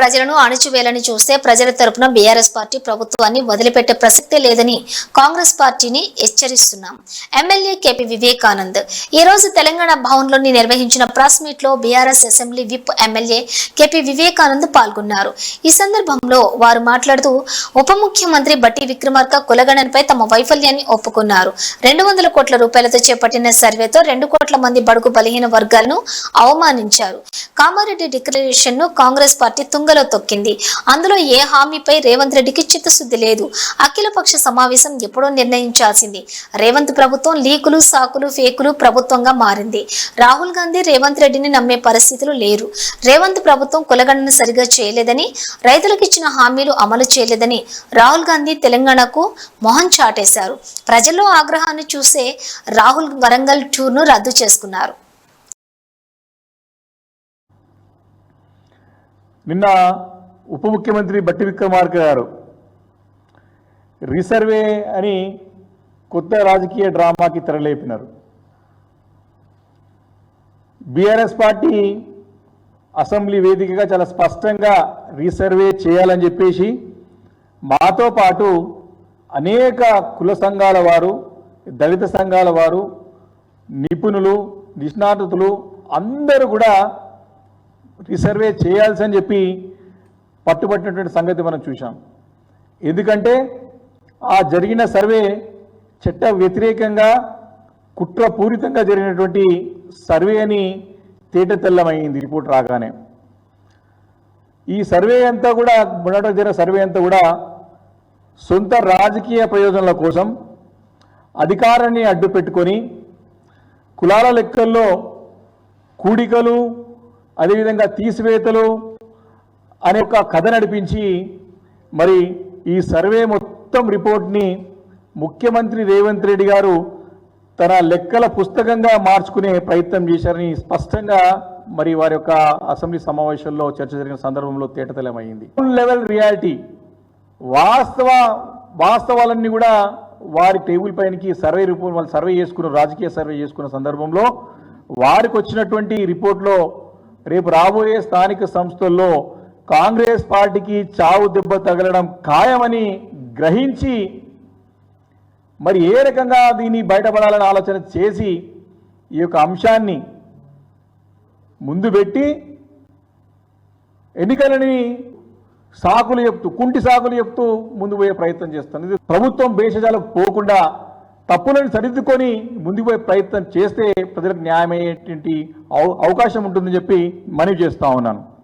ప్రజలను అణిచివేయాలని చూస్తే ప్రజల తరపున బీఆర్ఎస్ పార్టీ ప్రభుత్వాన్ని వదిలిపెట్టే ప్రసక్తే లేదని కాంగ్రెస్ పార్టీని హెచ్చరిస్తున్నాం. MLA KP Vivekanand. ఈ రోజు తెలంగాణ భవన్లోని నిర్వహించిన ప్రెస్ మీట్లో BRS assembly whip MLA KP Vivekanand పాల్గొన్నారు. ఈ సందర్భంలో వారు మాట్లాడుతూ ఉప ముఖ్యమంత్రి బట్టి విక్రమార్క కులగణనపై తమ వైఫల్యాన్ని ఒప్పుకున్నారు. రెండు వందల కోట్ల రూపాయలతో చేపట్టిన సర్వేతో రెండు కోట్ల మంది బడుగు బలహీన వర్గాలను అవమానించారు. కామారెడ్డి డిక్లరేషన్ను కాంగ్రెస్ పార్టీ తుంగలో తొక్కింది. అందులో ఏ హామీపై రేవంత్ రెడ్డికి చిత్తశుద్ధి లేదు? అఖిలపక్ష సమావేశం ఎప్పుడో నిర్ణయించాల్సింది. రేవంత్ ప్రభుత్వం లీకులు సాకులు ఫేకులు ప్రభుత్వంగా మారింది. రాహుల్ గాంధీ రేవంత్ రెడ్డిని నమ్మే పరిస్థితులు లేరు. రేవంత్ ప్రభుత్వం కులగణన సరిగా చేయలేదని రైతులకు ఇచ్చిన హామీలు అమలు చేయలేదని రాహుల్ గాంధీ తెలంగాణకు మొహం చాటేశారు. ప్రజల్లో ఆగ్రహాన్ని చూసే రాహుల్ వరంగల్ టూర్ను రద్దు చేసుకున్నారు. నిన్న ఉప ముఖ్యమంత్రి బట్టి విక్రమార్క గారు రీసర్వే అని కొత్త రాజకీయ డ్రామాకి తెరలేపినారు. బీఆర్ఎస్ పార్టీ అసెంబ్లీ వేదికగా చాలా స్పష్టంగా రీసర్వే చేయాలని చెప్పేసి మాతో పాటు అనేక కుల సంఘాల వారు దళిత సంఘాల వారు నిపుణులు నిష్ణాతులు అందరూ కూడా రీసర్వే చేయాల్సి అని చెప్పి పట్టుబట్టినటువంటి సంగతి మనం చూసాం ఎందుకంటే ఆ జరిగిన సర్వే చట్ట వ్యతిరేకంగా కుట్రపూరితంగా జరిగినటువంటి సర్వే అని తేట తెల్లమైంది రిపోర్ట్ రాగానే. ఈ సర్వే అంతా కూడా మొదట జరిగిన సర్వే అంతా కూడా సొంత రాజకీయ ప్రయోజనాల కోసం అధికారాన్ని అడ్డు పెట్టుకొని కులాల లెక్కల్లో కూడికలు అదేవిధంగా తీసివేతలు అనే ఒక కథ నడిపించి మరి ఈ సర్వే మొత్తం రిపోర్ట్ని ముఖ్యమంత్రి రేవంత్ రెడ్డి గారు తన లెక్కల పుస్తకంగా మార్చుకునే ప్రయత్నం చేశారని స్పష్టంగా మరి వారి యొక్క అసెంబ్లీ సమావేశంలో చర్చ జరిగిన సందర్భంలో తేటతెల్లమైంది లెవెల్ రియాలిటీ వాస్తవ వాస్తవాలన్నీ కూడా వారి టేబుల్ పైనకి సర్వే రిపోర్ట్ వాళ్ళు సర్వే చేసుకున్న రాజకీయ సర్వే చేసుకున్న సందర్భంలో వారికి వచ్చినటువంటి రిపోర్ట్లో రేపు రాబోయే స్థానిక సంస్థల్లో కాంగ్రెస్ పార్టీకి చావు దెబ్బ తగలడం ఖాయమని గ్రహించి మరి ఏ రకంగా దీన్ని బయటపడాలని ఆలోచన చేసి ఈ యొక్క అంశాన్ని ముందు పెట్టి ఎన్నికలని సాకులు చెప్తూ కుంటి సాకులు చెప్తూ ముందు పోయే ప్రయత్నం చేస్తుంది ఇది ప్రభుత్వం భేషజాలకు పోకుండా తప్పులను సరిదిద్దుకొని ముందుకు పోయే ప్రయత్నం చేస్తే ప్రజలకు న్యాయమయ్యేటువంటి అవ- అవకాశం ఉంటుందని చెప్పి మనవి చేస్తా ఉన్నాను.